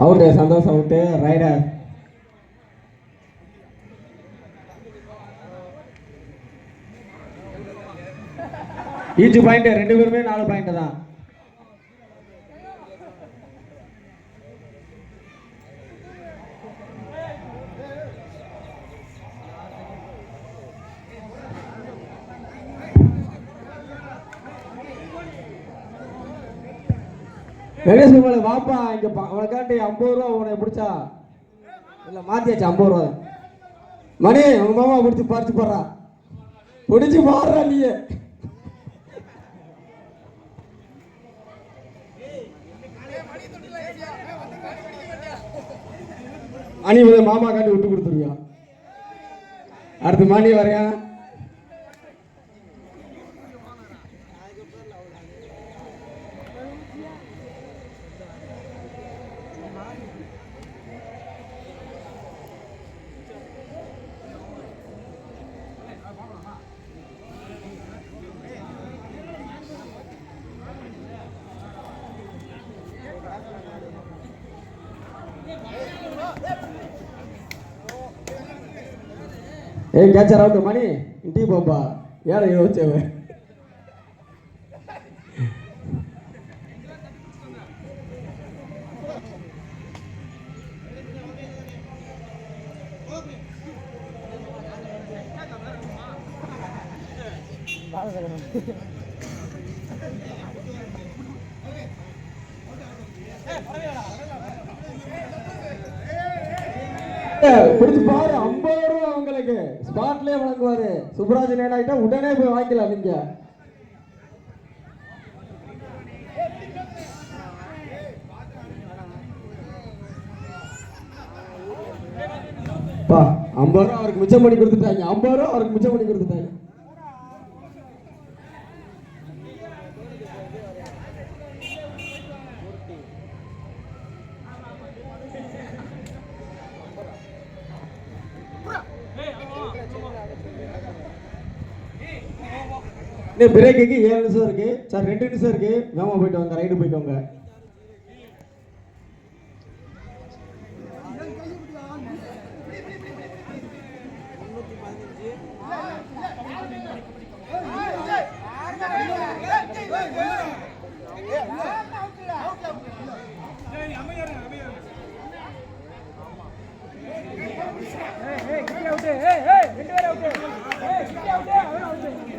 Out சந்தோஷம் out rider ஈச்சு point ரெண்டு பேருமே நாலு பாயிண்ட் தான். கணேஷ் உங்களை வாப்பா இங்க பா- உனக்காண்டி ஐம்பது ரூபா உனக்கு பிடிச்சா. இல்ல மாத்தியாச்சு ஐம்பது ரூபா. மணி உங்க மாமா பிடிச்சி பறிச்சு போடுறா. பிடிச்சி பாடுறா நீ அணி வந்து மாமா காட்டி விட்டு கொடுத்துருவியா? அடுத்து மணி வரையா? ஏய் கேச்சர் அவுட் மணி டீ பாப்பா ஏழை யோசிச்சவன் பிடிச்சு பாரு ஐம்பது ரூபா உங்களுக்கு. ஸ்பாட்லயே வழங்குவாரு. சுப்ராஜ் நேடாயிட்டா உடனே போய் வாங்கிக்கலாம் நீங்க. பா ஐம்பது ரூபா அவருக்கு மிச்சம் பண்ணி கொடுத்துட்டாங்க. ஐம்பது ரூபா அவருக்கு மிச்சம் பண்ணி கொடுத்துட்டாங்க. இன்னும் பிரேக்குக்கு ஏழு நிமிஷம் இருக்கு சார் ரெண்டு நிமிஷம் இருக்கு வேகமாக போயிட்டு வாங்க ரைடு போயிட்டு வாங்க Hey, hey, get out there. Hey, hey, get out there. Hey, get out there.